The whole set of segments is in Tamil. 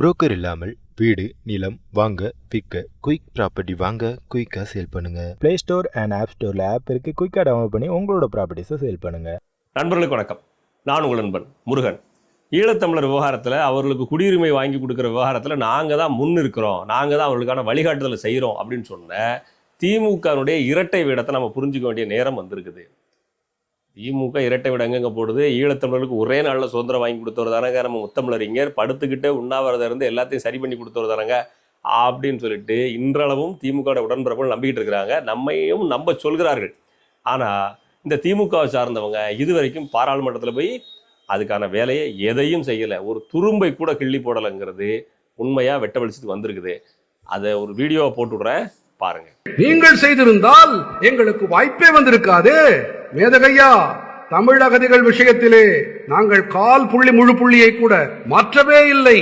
புரோக்கர் இல்லாமல் வீடு நிலம் வாங்க விற்க குயிக் ப்ராப்பர்ட்டி வாங்க குயிக்காக சேல் பண்ணுங்க. ப்ளே ஸ்டோர் அண்ட் ஆப் ஸ்டோரில் ஆப் இருக்குது குயிக்காக டவுன்லோட் பண்ணி உங்களோட ப்ராப்பர்ட்டிஸை சேல் பண்ணுங்க. நண்பர்களுக்கு வணக்கம். நான் உங்கள் நண்பன் முருகன். ஈழத்தமிழர் விவகாரத்தில் அவர்களுக்கு குடியுரிமை வாங்கி கொடுக்குற விவகாரத்தில் நாங்கள் தான் முன் இருக்கிறோம். நாங்கள் தான் அவர்களுக்கான வழிகாட்டுதலை செய்கிறோம் அப்படின்னு சொன்ன திமுகனுடைய இரட்டை வேடத்தை நம்ம புரிஞ்சுக்க வேண்டிய நேரம் வந்திருக்குது. திமுக இரட்டை விட அங்கங்கே போடுது. ஈழத்தமிழருக்கு ஒரே நாளில் சுதந்திரம் வாங்கி கொடுத்தவர் தானங்க நம்ம முத்தமிழறிஞர் படுத்துக்கிட்டு உண்ணாவிரதம் இருந்து எல்லாத்தையும் சரி பண்ணி கொடுத்தவர் தானங்க. அப்படின்னு சொல்லிட்டு இன்றளவும் திமுக உடன்பிறப்புகள் நம்பிக்கிட்டு இருக்கிறாங்க. நம்மையும் நம்ப சொல்கிறார்கள். ஆனால் இந்த திமுகவை சார்ந்தவங்க இதுவரைக்கும் பாராளுமன்றத்தில் போய் அதுக்கான வேலையை எதையும் செய்யலை. ஒரு துரும்பை கூட கிள்ளி போடலைங்கிறது உண்மையாக வெட்ட வெளிச்சத்துக்கு வந்திருக்குது. அதை ஒரு வீடியோவை போட்டு விடுறேன். பாருங்க. நீங்கள் செய்திருந்தால் எங்களுக்கு வாய்ப்பே வந்திருக்காது. வேதகையா தமிழ் அகதிகள் விஷயத்திலே நாங்கள் கால் புள்ளி முழு புள்ளியை கூட மாற்றவே இல்லை.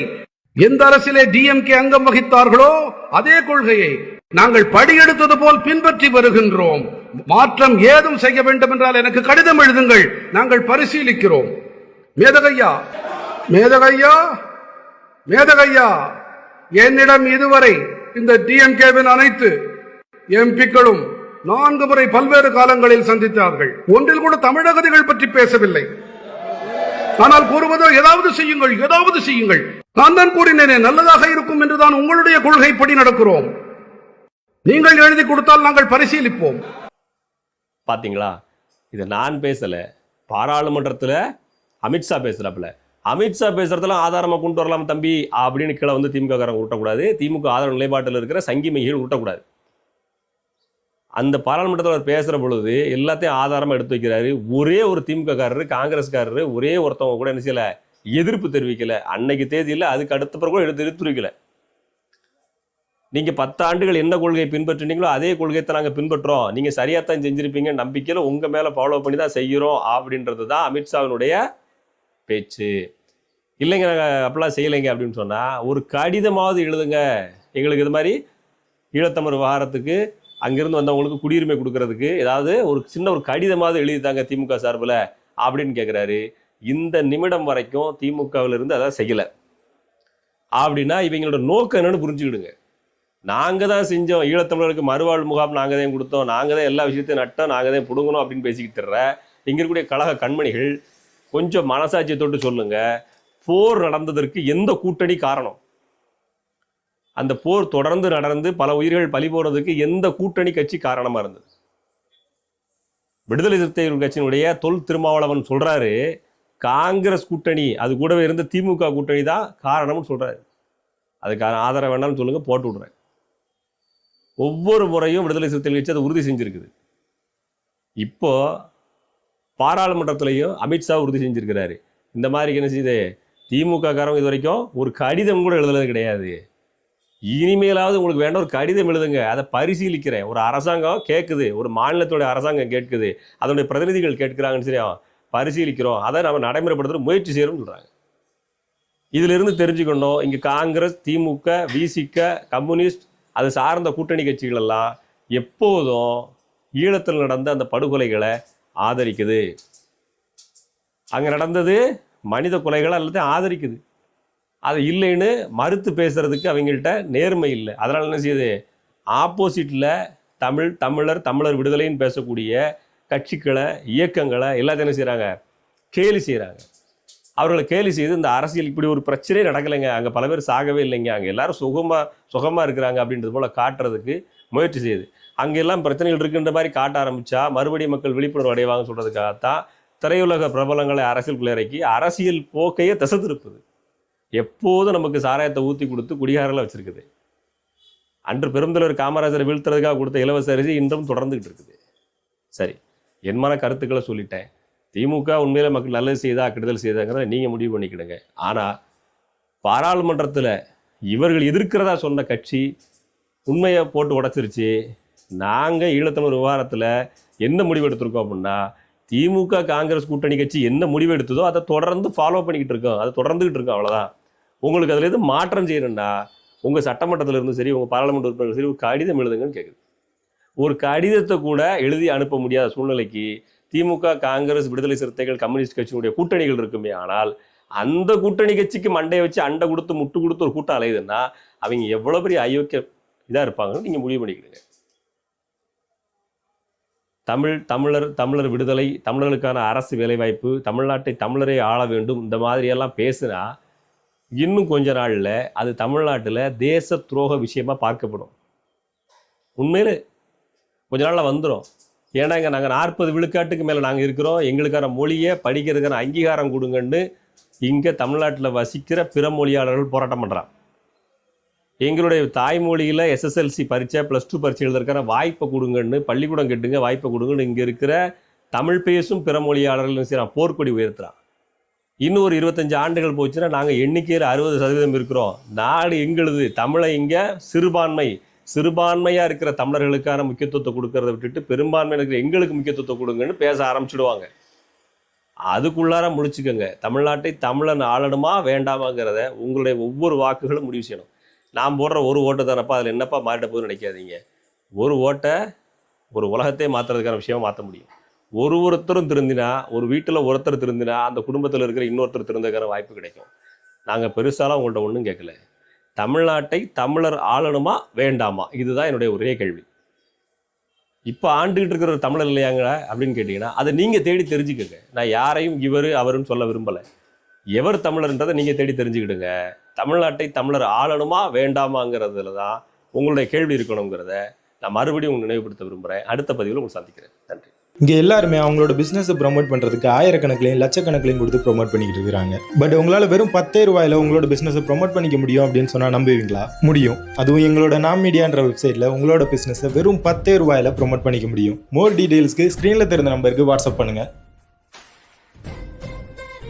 எந்த அரசிலே டிஎம்கே அங்கம் வகித்தார்களோ அதே கொள்கையை நாங்கள் படியெடுத்தது போல் பின்பற்றி வருகின்றோம். மாற்றம் ஏதும் செய்ய வேண்டும் என்றால் எனக்கு கடிதம் எழுதுங்கள் நாங்கள் பரிசீலிக்கிறோம். மேதகையா மேதகையா மேதகையா என்னிடம் இதுவரை இந்த டிஎம்கேவின் அனைத்து எம்பிக்களும் நான்கு முறை பல்வேறு காலங்களில் சந்தித்தார்கள். ஒன்றில் கூட தமிழகதிகள் பற்றி பேசவில்லை. ஆனால் கூறுவதோ ஏதாவது செய்யுங்கள் ஏதாவது செய்யுங்கள். நான் தான் கூறினேனே நல்லதாக இருக்கும் என்றுதான் உங்களுடைய கொள்கைப்படி நடக்கிறோம். நீங்கள் எழுதி கொடுத்தால் நாங்கள் பரிசீலிப்போம். பாத்தீங்களா? இதை நான் பேசல. பாராளுமன்றத்தில் அமித்ஷா பேசுகிறாப்புல அமித்ஷா பேசுறதுல ஆதாரமா கொண்டு வரலாம் தம்பி அப்படின்னு கீழே வந்து திமுக காரங்க உருட்டக்கூடாது. திமுக ஆதரவு நிலைப்பாட்டில் இருக்கிற சங்கி மைகள் உருட்டக்கூடாது. அந்த பாராளுமன்றத்தில் அவர் பேசுகிற பொழுது எல்லாத்தையும் ஆதாரமாக எடுத்து வைக்கிறாரு. ஒரே ஒரு திமுககாரரு காங்கிரஸ்காரரு ஒரே ஒருத்தவங்க கூட என்ன செய்யலை? எதிர்ப்பு தெரிவிக்கல. அன்னைக்கு தேதியில் அதுக்கு அடுத்த பிறகு கூட எடுத்து எடுத்து வைக்கல நீங்கள் பத்து ஆண்டுகள் என்ன கொள்கையை பின்பற்றினீங்களோ அதே கொள்கையை நாங்கள் பின்பற்றுறோம். நீங்கள் சரியாக தான் செஞ்சுருப்பீங்க. நம்பிக்கையில் உங்கள் மேலே ஃபாலோ பண்ணி தான் செய்கிறோம் அப்படின்றது தான் அமித்ஷாவினுடைய பேச்சு. இல்லைங்க நாங்கள் அப்படிலாம் செய்யலைங்க அப்படின்னு சொன்னால் ஒரு கடிதமாவது எழுதுங்க. எங்களுக்கு இது மாதிரி ஈழத்தமிழ் விவகாரத்துக்கு அங்கிருந்து வந்தவங்களுக்கு குடியுரிமை கொடுக்கறதுக்கு ஏதாவது ஒரு சின்ன ஒரு கடிதமாவது எழுதித்தாங்க திமுக சார்பில் அப்படின்னு கேட்குறாரு இந்த நிமிடம் வரைக்கும் திமுகவில் இருந்து அதை செய்யலை. அப்படின்னா இவங்களோட நோக்கம் என்னன்னு புரிஞ்சுக்கிடுங்க. நாங்கள் தான் செஞ்சோம். ஈழத்தமிழருக்கு மறுவாழ் முகாம் நாங்கள் தான் கொடுத்தோம். நாங்கள் தான் எல்லா விஷயத்தையும் நட்டோம். நாங்கள் தான் பிடுங்கணும் அப்படின்னு பேசிக்கிட்டு தர்ற இங்கே இருக்கக்கூடிய கழக கண்மணிகள் கொஞ்சம் மனசாட்சியை தொட்டு சொல்லுங்கள் போர் நடந்ததற்கு எந்த கூட்டணி காரணம்? அந்த போர் தொடர்ந்து நடந்து பல உயிர்கள் பலி போடுறதுக்கு எந்த கூட்டணி கட்சி காரணமாக இருந்தது? விடுதலை சிறுத்தைகள் கட்சியினுடைய தொல் திருமாவளவன் சொல்கிறாரு காங்கிரஸ் கூட்டணி அது கூடவே இருந்த திமுக கூட்டணி தான் காரணம்னு சொல்கிறாரு அதுக்கான ஆதரவு வேண்டாம்னு சொல்லுங்கள் போட்டு விடுறேன். ஒவ்வொரு முறையும் விடுதலை சிறுத்தைகள் கட்சி அதை உறுதி செஞ்சுருக்குது. இப்போ பாராளுமன்றத்திலையும் அமித்ஷா உறுதி செஞ்சுருக்கிறாரு. இந்த மாதிரி என்ன செய்யுது? திமுக காரங்க இது வரைக்கும் ஒரு கடிதம் கூட எழுதுனது கிடையாது. இனிமேலாவது உங்களுக்கு வேண்டாம் ஒரு கடிதம் எழுதுங்க. அதை பரிசீலிக்கிறேன். ஒரு அரசாங்கம் கேட்குது. ஒரு மாநிலத்தோட அரசாங்கம் கேட்குது. அதனுடைய பிரதிநிதிகள் கேட்கிறாங்கன்னு சரியா பரிசீலிக்கிறோம். அதை நம்ம நடைமுறைப்படுத்துகிற முயற்சி செய்கிறோம்னு சொல்கிறாங்க இதிலிருந்து தெரிஞ்சுக்கணும். இங்கே காங்கிரஸ் திமுக விசிக கம்யூனிஸ்ட் அது சார்ந்த கூட்டணி கட்சிகள் எல்லாம் எப்போதும் ஈழத்தில் நடந்த அந்த படுகொலைகளை ஆதரிக்குது. அங்கே நடந்தது மனித கொலைகளை எல்லாத்தையும் ஆதரிக்குது. அது இல்லைன்னு மறுத்து பேசுகிறதுக்கு அவங்கள்ட்ட நேர்மை இல்லை. அதனால் என்ன செய்யுது? ஆப்போசிட்டில் தமிழ் தமிழர் தமிழர் விடுதலைன்னு பேசக்கூடிய கட்சிகளை இயக்கங்களை எல்லாத்தையும் என்ன செய்கிறாங்க கேலி செய்கிறாங்க அவர்களை கேலி செய்து இந்த அரசியல் இப்படி ஒரு பிரச்சனையே நடக்கலைங்க. அங்கே பல பேர் சாகவே இல்லைங்க. அங்கே எல்லாரும் சுகமாக சுகமாக இருக்கிறாங்க அப்படின்றது போல் காட்டுறதுக்கு முயற்சி செய்யுது. அங்கெல்லாம் பிரச்சனைகள் இருக்குன்ற மாதிரி காட்ட ஆரம்பித்தா மறுபடியும் மக்கள் விழிப்புணர்வு அடைவாங்க சொல்கிறதுக்காகத்தான் திரையுலக பிரபலங்களை அரசியல் இறக்கி அரசியல் போக்கையே திசை திருப்புது. எப்போதும் நமக்கு சாராயத்தை ஊற்றி கொடுத்து குடிகாரெல்லாம் வச்சுருக்குது. அன்று பெருந்தலைவர் காமராஜரை வீழ்த்துறதுக்காக கொடுத்த இலவச அரிசி இன்றும் தொடர்ந்துகிட்டு இருக்குது. சரி என்மான கருத்துக்களை சொல்லிட்டேன். திமுக உண்மையில் மக்கள் நல்லது செய்தா கெடுதல் செய்தாங்கிறத நீங்கள் முடிவு பண்ணிக்கிடுங்க. ஆனால் பாராளுமன்றத்தில் இவர்கள் எதிர்க்கிறதா சொன்ன கட்சி உண்மையை போட்டு உடச்சிருச்சு. நாங்கள் ஈழத்தமிழ் விவகாரத்தில் என்ன முடிவு எடுத்திருக்கோம் அப்படின்னா திமுக காங்கிரஸ் கூட்டணி கட்சி என்ன முடிவு எடுத்ததோ அதை தொடர்ந்து ஃபாலோ பண்ணிக்கிட்டு இருக்கோம். அதை தொடர்ந்துகிட்டு இருக்கோம் அவ்வளோதான் உங்களுக்கு அதில் எது மாற்றம் செய்யணும்னா உங்கள் சட்டமன்றத்தில் இருந்தும் சரி உங்கள் பாராளுமன்ற உறுப்பினர் சரி ஒரு கடிதம் எழுதுங்கன்னு கேட்குது ஒரு கடிதத்தை கூட எழுதி அனுப்ப முடியாத சூழ்நிலைக்கு திமுக காங்கிரஸ் விடுதலை சிறுத்தைகள் கம்யூனிஸ்ட் கட்சியினுடைய கூட்டணிகள் இருக்குமே ஆனால் அந்த கூட்டணி கட்சிக்கு மண்டையை வச்சு அண்டை கொடுத்து முட்டு கொடுத்து ஒரு கூட்டம் அலையுதுன்னா அவங்க எவ்வளோ பெரிய அயோக்கிய இதாக இருப்பாங்கன்னு நீங்கள் முடிவு பண்ணிக்கிடுங்க. தமிழ் தமிழர் தமிழர் விடுதலை தமிழர்களுக்கான அரசு வேலைவாய்ப்பு தமிழ்நாட்டை தமிழரே ஆள வேண்டும் இந்த மாதிரியெல்லாம் பேசுனா இன்னும் கொஞ்ச நாளில் அது தமிழ்நாட்டில் தேச துரோக விஷயமாக பார்க்கப்படும். உண்மையில் கொஞ்ச நாளில் வந்துடும் ஏன்னா இங்கே நாங்கள் நாற்பது விழுக்காட்டுக்கு மேலே நாங்கள் இருக்கிறோம். எங்களுக்கான மொழியை படிக்கிறதுக்கான அங்கீகாரம் கொடுங்கன்னு இங்கே தமிழ்நாட்டில் வசிக்கிற பிற மொழியாளர்கள் போராட்டம் பண்ணுறான் எங்களுடைய தாய்மொழியில் எஸ்எஸ்எல்சி பரீட்சை ப்ளஸ் டூ பரீட்சை எழுதுறதுக்கான வாய்ப்பை கொடுங்கன்னு பள்ளிக்கூடம் கெட்டுங்க வாய்ப்பை கொடுங்கன்னு இங்கே இருக்கிற தமிழ் பேசும் பிற மொழியாளர்கள் செய்கிறான் போர்க்கொடி உயர்த்துறான். இன்னும் ஒரு இருபத்தஞ்சு ஆண்டுகள் போச்சுன்னா நாங்கள் எண்ணிக்கையில் அறுபது சதவீதம் இருக்கிறோம். நாடு எங்களுது தமிழை இங்கே சிறுபான்மை சிறுபான்மையாக இருக்கிற தமிழர்களுக்கான முக்கியத்துவத்தை கொடுக்கறத விட்டுட்டு பெரும்பான்மையாக இருக்கிற எங்களுக்கு முக்கியத்துவத்தை கொடுங்கன்னு பேச ஆரம்பிச்சிடுவாங்க. அதுக்குள்ளார முடிச்சுக்கோங்க தமிழ்நாட்டை தமிழன் ஆளணுமா வேண்டாமாங்கிறத உங்களுடைய ஒவ்வொரு வாக்குகளும் முடிவு செய்யணும். நான் போடுற ஒரு ஓட்டு தானப்பா அதில் என்னப்பா மாறிட போதுன்னு நினைக்காதீங்க. ஒரு ஓட்டை ஒரு உலகத்தை மாற்றுறதுக்கான விஷயமா மாற்ற முடியும். ஒரு ஒருத்தரும் திருந்தினா ஒரு வீட்டில் ஒருத்தர் திருந்தினா அந்த குடும்பத்தில் இருக்கிற இன்னொருத்தர் திருந்ததுக்கான வாய்ப்பு கிடைக்கும். நாங்கள் பெருசாலாம் உங்கள்கிட்ட ஒன்றும் கேட்கல தமிழ்நாட்டை தமிழர் ஆளணுமா வேண்டாமா? இதுதான் என்னுடைய ஒரே கேள்வி. இப்போ ஆண்டுகிட்டு இருக்கிற ஒரு தமிழர் இல்லையாங்க அப்படின்னு கேட்டிங்கன்னா அதை நீங்கள் தேடி தெரிஞ்சுக்கோங்க. நான் யாரையும் இவர் அவருன்னு சொல்ல விரும்பலை. எவர் தமிழர்ன்றதை நீங்கள் தேடி தெரிஞ்சுக்கிடுங்க. தமிழ்நாட்டை தமிழர் ஆளணுமா வேண்டாமாங்கிறதுல தான் உங்களுடைய கேள்வி இருக்கணுங்கிறத நான் மறுபடியும் உங்களுக்கு நினைவுபடுத்த விரும்புகிறேன் அடுத்த பதிவில் உங்களை சந்திக்கிறேன். நன்றி. இங்கே எல்லாருமே அவங்களோட பிஸ்னஸை ப்ரொமோட் பண்ணுறதுக்கு ஆயிரக்கணக்கிலையும் லட்சக்கணக்கிலையும் கொடுத்து ப்ரோமோட் பண்ணிக்கிட்டு இருக்கிறாங்க பட் உங்களால் வெறும் பத்தே ரூபாயில் உங்களோட பிஸ்னஸை ப்ரொமோட் பண்ணிக்க முடியும் அப்படின்னு சொன்னால் நம்புவீங்களா? முடியும். அதுவும் எங்களோட நாம் மீடியான்ற வெப்சைட்டில் உங்களோட பிஸ்னஸை வெறும் பத்தே ரூபாயில் ப்ரொமோட் பண்ணிக்க முடியும். மோர் டீடைல்ஸ்க்கு ஸ்க்ரீனில் தெரிந்த நம்பருக்கு வாட்ஸ்அப் பண்ணுங்கள்